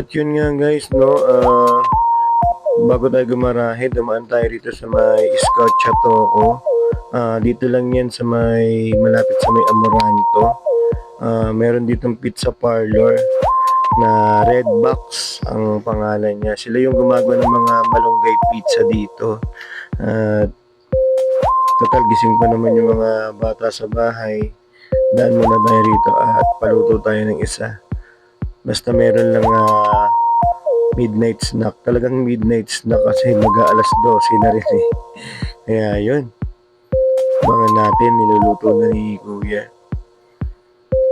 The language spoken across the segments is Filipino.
At yun nga guys, no, ah, bago tayo gumarahe, dumaan tayo rito sa may Scout Chatoco. Ah, dito lang yan sa may, malapit sa may Amoranto. Ah, meron ditong pizza parlor na Red Box ang pangalan niya. Sila yung gumagawa ng mga malunggay pizza dito. At total gising pa naman yung mga bata sa bahay. Daan muna tayo rito at paluto tayo ng isa. Basta meron lang ah, midnight snack. Talagang midnight snack kasi mag-aalas 12 na rin eh. Kaya yun. Abangan natin, niluluto na ni Kuya.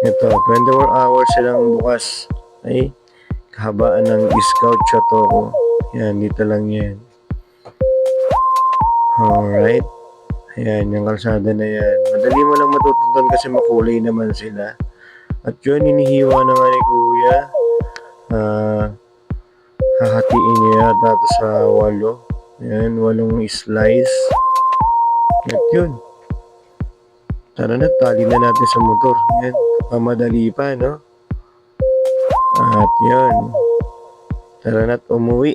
Ito, 24 hours silang bukas. Ay, kahabaan ng Scout Chatoco. Yan, dito lang yan. Alright. Ayan, yung kalsada na yan. Madali mo lang matutunan kasi makulay naman sila. At yun, inihiwa na nga ni Kuya. Ah, hahatiin niya yata sa walo. Ayan, walong slice. At yun. Tara na, tali na natin sa motor. Yan, pamadali pa, no? At yun. Tara na't umuwi.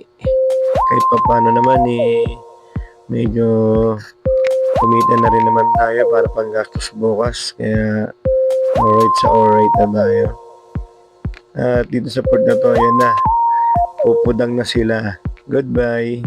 Kahit pa paano naman eh, medyo kumita na rin naman tayo para panggastos bukas. Kaya alright sa alright na tayo. At dito sa port na to, ayan na. Pupudang na sila. Goodbye.